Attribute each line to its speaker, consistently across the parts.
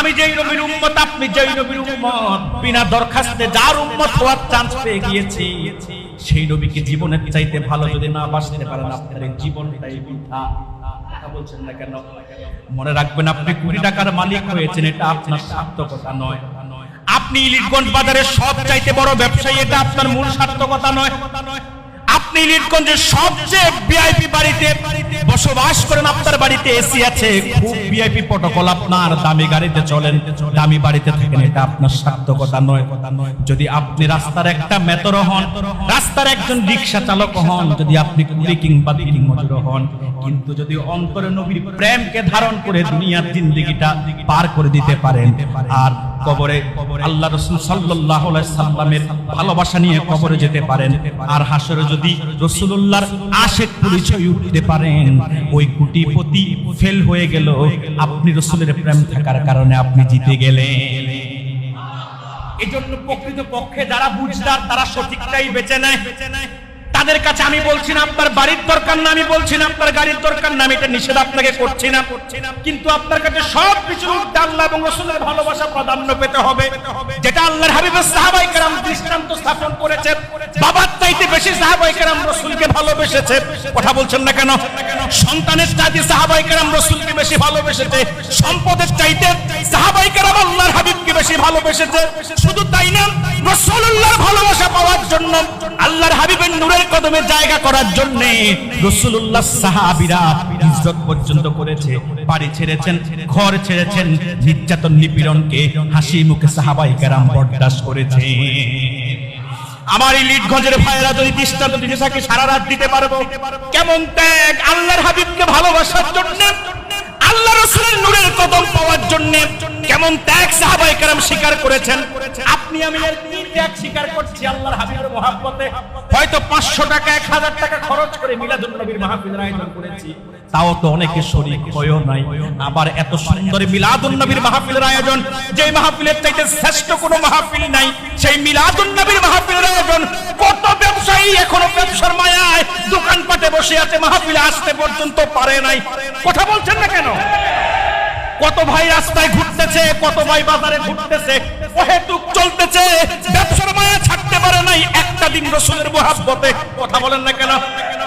Speaker 1: আমি যেই নবীর উম্মত, আপনি যেই নবীর উম্মত। বিনা দরখাস্তে যার উম্মত হওয়ার চান্স পেয়ে গিয়েছি। সেই নবীকে জীবনের চাইতে ভালো যদি না বাঁচতে পারেন, আপনার জীবনটাই বৃথা। বলছেন না কেন? মনে রাখবেন, আপনি কোটি টাকার মালিক হয়েছেন, এটা আপনার সার্থকতা নয়। আপনি ইলিটগঞ্জ বাজারের সব চাইতে বড় ব্যবসায়ী, এটা আপনার মূল সার্থকতা নয়। আপনি ইলিটগঞ্জের সবচেয়ে ভিআইপি বাড়িতে বসবাস করেন, আপনার বাড়িতে এসি আছে। খুব ভিআইপি প্রটোকল আপনার দামি গাড়িতে চলেন। দামি বাড়িতে থাকেন, এটা আপনার সার্থকতা নয়। যদি আপনি রাস্তার একটা মেতর হন, রাস্তার একজন রিক্সা চালক হন, যদি আপনি কুলি কিংবা দিন মজুর হন, কিন্তু যদি অন্তরে নবীর প্রেমকে ধারণ করে দুনিয়ার জিন্দগিটা পার করে দিতে পারেন, আর কবরে আল্লাহ রসুল সাল্লাহ সাল্লামের ভালোবাসা নিয়ে কবরে যেতে পারেন। আর হাসরে যদি রসুল্লাহর আশেক পরিচয় উঠতে পারেন, ওই কুটিপতি ফেল হয়ে গেল। আপনি রসুলের প্রেম থাকার কারণে আপনি জিতে গেলেন। এই জন্য প্রকৃত পক্ষে যারা বুঝদার, তারা সঠিকটাই বেঁচে নেয় বেঁচে নেয়। তাদের কাছে আমি বলছি না, আপনার বাড়ির দরকার না, আমি বলছি না, আপনার গাড়ির দরকার না, আমি এটা নিষেধ আপনাকে করছি না। কিন্তু আপনার কাছে সব কিছুর ঊর্ধ্বে আল্লাহ এবং রসুলের ভালোবাসা প্রাধান্য পেতে হবে, যেটা আল্লাহর হাবিবের সাহাবাই কেরাম দৃষ্টান্ত স্থাপন করেছে বাবার চাইতে বেশি সাহাবাই কেরাম রসুলকে ভালোবেসেছে। কথা বলছেন না কেন? সন্তানের চাইতে সাহাবাই কেরাম রসুলকে বেশি ভালোবেসেছে। সম্পদের চাইতে সাহাবাই কেরাম আল্লাহর হাবিবকে বেশি ভালোবেসেছে, শুধু তাই না রসুল্লাহর ভালোবাসা পাওয়ার জন্য, আল্লাহর হাবিবের নূরের কদমে জায়গা করার জন্য রসুল্লাহ সাহাবিরা হিজরত পর্যন্ত করেছে, বাড়ি ছেড়েছেন, ঘর ছেড়েছেন, নির্যাতন নিপীড়নকে হাসি মুখে সাহাবাই কেরাম করেছে। আমার এই লিটগঞ্জের ভাইয়েরা যদি দৃষ্টান্ত দিতে সারা রাত দিতে পারব। কেমন ত্যাগ আল্লাহর হাবিবকে ভালোবাসার জন্য, আল্লাহ রসুলের নূরের কদম পাওয়ার জন্য কেমন ত্যাগ সাহাবাই কেরাম স্বীকার করেছেন? আপনি আমি এর কি ত্যাগ স্বীকার করছি? আল্লাহর হাবিবের মহাব্বতে হয়তো পাঁচশো টাকা এক হাজার টাকা খরচ করে মিলাদুল নবীর মাহফিলের আয়োজন করেছি। তাও তো অনেকে শরীর হয়েও নাই। আবার এত সুন্দর মিলাদুল নবীর মাহফিলের আয়োজন যে মাহফিলের চাইতে শ্রেষ্ঠ কোনো মাহফিল নাই সেই মিলাদুল নবীর মাহফিলের আয়োজন। কত ব্যবসায়ী এখনও ব্যবসার মায়ায় দোকানপাটে বসে আছে মাহফিলে আসতে পর্যন্ত পারে নাই। কথা বলছেন না কেন? কত ভাই রাস্তায় ঘুরতেছে, কত ভাই বাজারে ঘুরতেছে অহেতুক চলতেছে। ব্যবসার মায়া ছাড়তে পারে নাই একটা দিন রসুলের মহাব্বতে। কথা বলেন না কেন?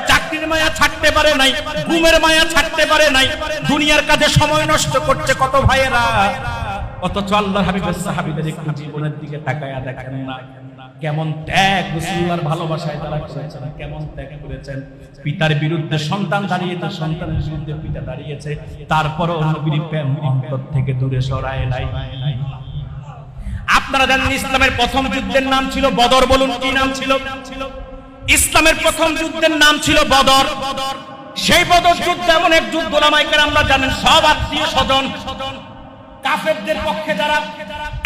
Speaker 1: চাকরির মায়া ছাড়তে পারে নাই, ঘুমের মায়া ছাড়তে পারে নাই, দুনিয়ার কাজে সময় নষ্ট করছে কত ভাইয়েরা। অথচ আল্লাহ হাবিবের সাহাবিদের একটু জীবনের দিকে তাকায়া দেখেন না। কেমন ত্যাগ, রসুল্লাহর ভালোবাসায় তারা করেছেন কেমন ত্যাগ করেছেন। পিতার বিরুদ্ধে সন্তান দাঁড়িয়েছে, সন্তানের বিরুদ্ধে পিতা দাঁড়িয়েছে। তারপরও নবীর প্রেম অন্তর থেকে দূরে সরায় নাই। আপনারা জানেন ইসলামের প্রথম যুদ্ধের নাম ছিল বদর, বলুন কি নাম ছিল? ইসলামের প্রথম যুদ্ধের নাম ছিল বদর। সেই বদর যুদ্ধ এমন এক যুদ্ধ ওলামাইকার আমরা জানেন, সব আত্মীয় স্বজন কাফেরদের পক্ষে যারা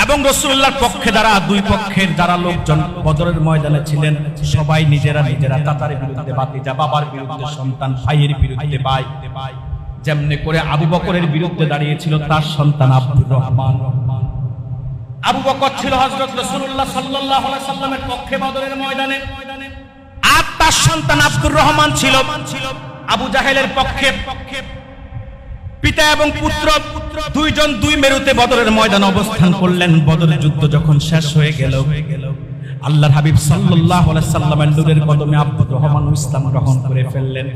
Speaker 1: এবং রসুল্লাহর পক্ষে যারা, দুই পক্ষের যারা লোকজন বদরের ময়দানে ছিলেন, সবাই নিজেরা নিজেরা তাতার বিরুদ্ধে বাতিজা বাবার বিরুদ্ধে সন্তান, ভাইয়ের বিরুদ্ধে ভাই যেমনি করে আবু বকরের বিরুদ্ধে দাঁড়িয়েছিল তার সন্তান আব্দুর রহমান। আবু বকর ছিল হযরত রাসূলুল্লাহ সাল্লাল্লাহু আলাইহি সাল্লামের পক্ষে বদরের ময়দানে। আর তার সন্তান আব্দুর রহমান ছিল আবু জাহেলের পক্ষে। পিতা এবং পুত্র দুইজন দুই মেরুতে বদরের ময়দানে অবস্থান করলেন। বদরের যুদ্ধ যখন শেষ হয়ে গেল, আল্লাহর হাবিব সাল্লাল্লাহু আলাইহি সাল্লামের নূরের কদমে আব্দুর রহমান ইসলাম গ্রহণ করে ফেললেন।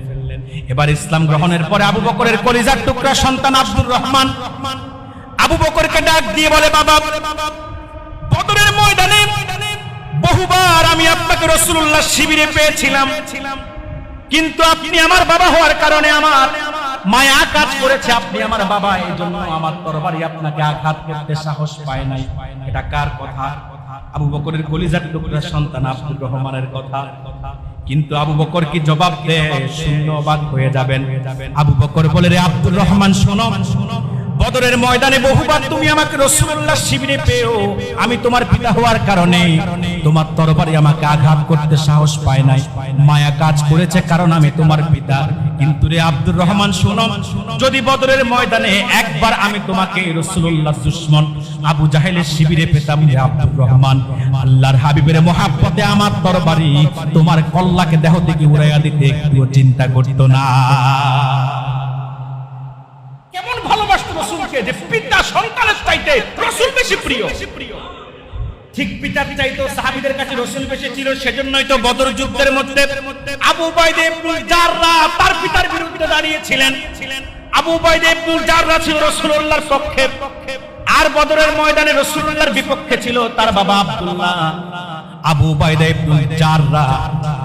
Speaker 1: এবার ইসলাম গ্রহণের পরে আবু বকরের কলিজার টুকরা সন্তান আব্দুর রহমান আবু বকরকে ডাক দিয়ে বলে, বাবা, বদরের ময়দানে বহুবার আমি আপনাকে রসুল্লাহ শিবিরে পেয়েছিলাম। কিন্তু আপনি আমার বাবা হওয়ার কারণে আমার মায়া কাজ করেছে আপনি আমার বাবা এই জন্য আমার তরবারি আপনাকে আঘাত করতে সাহস পায় নাই। এটা কার কথা? আবু বকরের কলিজার টুকরা সন্তান আব্দুর রহমানের কথা। কিন্তু আবু বকর কি জবাব দেয়? শূন্যবাদ হয়ে যাবেন। আবু বকর বলে, রে আব্দুর রহমান, শোনো। বদরের ময়দানে বহুবার তুমি আমাকে রসুল্লাহ শিবিরে পেও আমি তোমার পিতা হওয়ার কারণে তোমার তরবারি আমাকে আঘাত করতে সাহস পায় নাই। মায়া কাজ করেছে কারণ আমি তোমার পিতা। কিন্তু রে আব্দুর রহমান, শোনো। যদি বদরের ময়দানে একবার আমি তোমাকে রসুল্লাহ দুশ্মন, আবু জাহেলের শিবিরে পেতাম রে আব্দুর রহমান, আল্লাহর হাবিবের মহাব্বতে আমার তরবারি তোমার কল্লাকে দেহ থেকে উড়াইয়া দিতে একটুও চিন্তা করতো না। কেমন ভালোবাসতো রসুল রসুলকে যে পিতা সন্তানের চাইতে রসুল বেশি প্রিয়। ঠিক পিতার চাইতো সাহাবিদের কাছে রসুল বেশি ছিল, সেজন্যই তো বদর যুদ্ধের মধ্যে আবু বাইদে তার পিতার বিরুদ্ধে দাঁড়িয়েছিলেন। আবু বাইদে জাররা ছিল রসুল্লাহর পক্ষে। আর বদরের ময়দানে রসুল্লাহর বিপক্ষে ছিল তার বাবা আব্দুল্লাহ। আবু জাররা,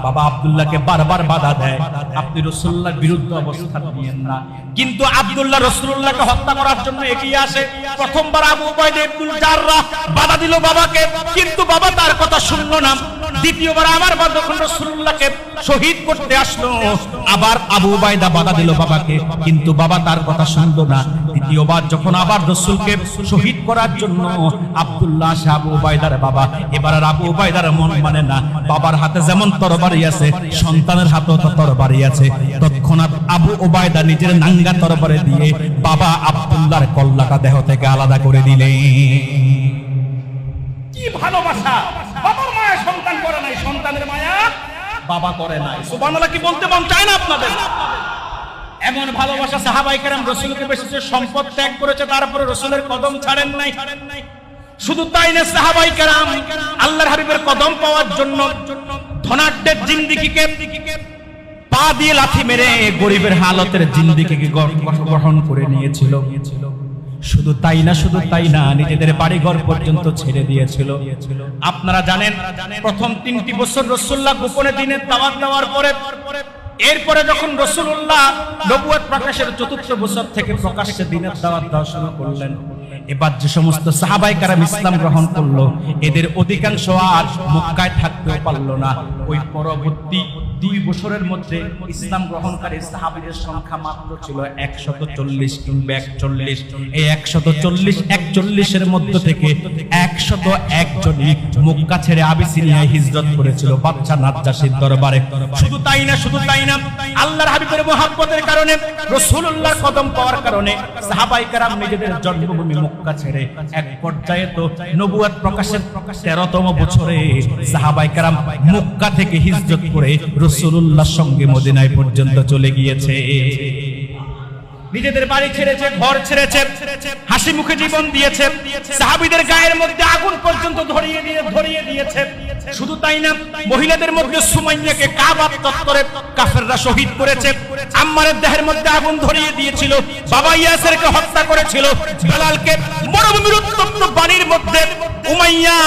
Speaker 1: বাবা আব্দুল্লাহকে বারবার বাধা দেয়। আপনি রাসূলুল্লাহর বিরুদ্ধে অবস্থান নিয়েন না। কিন্তু আব্দুল্লাহ রাসূলুল্লাহকে হত্যা করার জন্য এগিয়ে আসে। প্রথমবার আবু বাইদা ইবনুল বাধা দিল বাবাকে, কিন্তু বাবা তার কথা শুনলো না। দ্বিতীয়বার আবার বা যখন রাসূলুল্লাহকে শহীদ করতে আসলো, আবার আবু বাইদা বাধা দিল বাবাকে, কিন্তু বাবা তার কথা শুনলো না। দ্বিতীয়বার যখন আবার রসুলকে শহীদ করার জন্য আব্দুল্লাহ শাহ আবু বাইদার বাবা, এবার আর আবু বাইদার মন মানে না। বাবার হাতে যেমন তরবারি আছে, সন্তানের হাতেও তো তরবারি আছে। তৎক্ষণাৎ আবু ওবায়দা নিজের নাঙ্গা তরবারি দিয়ে বাবা আব্দুল্লাহর কল্লাটা দেহ থেকে আলাদা করে দিলে কি ভালোবাসা? বাবার মায়া সন্তান করে নাই, সন্তানের মায়া বাবা করে নাই। সুবহানাল্লাহ, কি বলতে মন চায় না আপনাদের? এমন ভালোবাসা সাহাবাই রসুলকে বেশি সম্পদ ত্যাগ করেছে, তারপরে রসুলের কদম ছাড়েন নাই। শুধু তাই না সাহাবাই আল্লাহর হাবিবের কদম পাওয়ার জন্য ধনাঢ্যের জিন্দিগিকে পা দিয়ে লাথি মেরে গরিবের হালতের গ্রহণ করে নিয়েছিল। শুধু তাই না, শুধু তাই না, নিজেদের বাড়িঘর পর্যন্ত ছেড়ে দিয়েছিল। আপনারা জানেন, প্রথম তিনটি বছর রসুল্লাহ গোপনে দিনের দাওয়াত দেওয়ার পরে এরপরে যখন রসুল্লাহ নবুয়াত প্রকাশের চতুর্থ বছর থেকে প্রকাশ্যে দিনের দাওয়াত দেওয়া শুরু করলেন, এবার যে সমস্ত সাহাবাই কারাম ইসলাম গ্রহণ করল, এদের অধিকাংশ আর মক্কায় থাকতে পারল না। ওই পরবর্তী দুই বছরের মধ্যে ইসলাম গ্রহণকারী সাহাবিদের সংখ্যা মাত্র ছিল একশত চল্লিশ কিংবা একচল্লিশ। এই একশত চল্লিশ একচল্লিশের মধ্য থেকে একশত একজনই মক্কা ছেড়ে আবিসিনিয়ায় হিজরত করেছিল বাচ্চা নাজ্জাসির দরবারে। শুধু তাই না, শুধু তাই না, আল্লাহর হাবিবের মোহাব্বতের কারণে, রাসূলুল্লাহর কদম পাওয়ার কারণে সাহাবাই কারাম নিজেদের জন্মভূমি মক্কা ছেড়ে এক পর্যায়ে তো নবুয়াত প্রকাশের তেরোতম বছরে সাহাবাই কারাম মক্কা থেকে হিজরত করে রসুল্লাহর সঙ্গে মদিনায় পর্যন্ত চলে গিয়েছে। নিজেদের বাড়ি ছেড়েছে, ঘর ছেড়েছে, হাসি মুখে জীবন দিয়েছে, সাহাবিদের গায়ের মধ্যে আগুন পর্যন্ত ধরিয়ে দিয়ে ধরিয়ে দিয়েছে। শুধু তাই না, মহিলাদের মধ্যে সুমাইয়াকে কাবার তত্তরে কাফেররা শহীদ করেছে। আম্মারের দেহের মধ্যে আগুন ধরিয়ে দিয়েছিল, বাবা ইয়াসেরকে হত্যা করেছিল বেলালকে মরুভূমির উত্তপ্ত বাড়ির মধ্যে উমাইয়া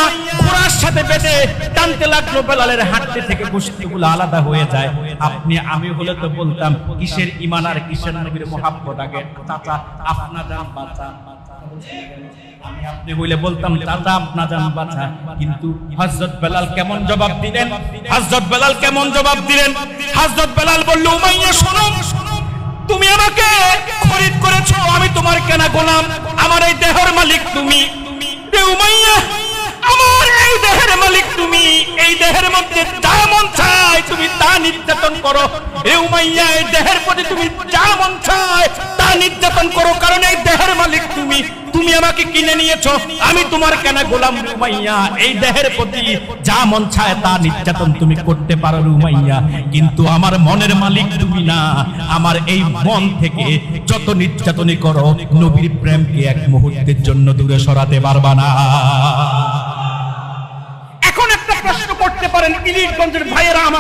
Speaker 1: ঘোড়ার সাথে বেঁধে টানতে লাগল বেলালের হাঁটতে থেকে গোষ্ঠীগুলো আলাদা হয়ে যায়। আপনি, আমি হলে তো বলতাম, কিসের ইমান আর কিসের নবীর মহাব্বত আগে? চাচা, আপনা জান বাঁচা। তুমি আমাকে খরিদ করেছ, আমি তোমার কেনা গোলাম, আমার এই দেহের মালিক তুমি। আমার এই দেহের মালিক তুমি। এই দেহের মধ্যে যা মন চায় তুমি তা নির্যাতন করো। এ উমাইয়া, এই দেহের প্রতি তুমি যা মন চায় তা নির্যাতন করো, কারণ এই দেহের মালিক তুমি। তুমি আমাকে কিনে নিয়েছো, আমি তোমার কেন গোলাম রুমাইয়া এই দেহের প্রতি যা মন চায় তা নির্যাতন তুমি করতে পারো রুমাইয়া কিন্তু আমার মনের মালিক তুমি না। আমার এই মন থেকে যত নির্যাতনই করো, নবীর প্রেমকে এক মুহূর্তের জন্য দূরে সরাতে পারবা না। প্রশ্ন করতে ভাইয়েরা আমার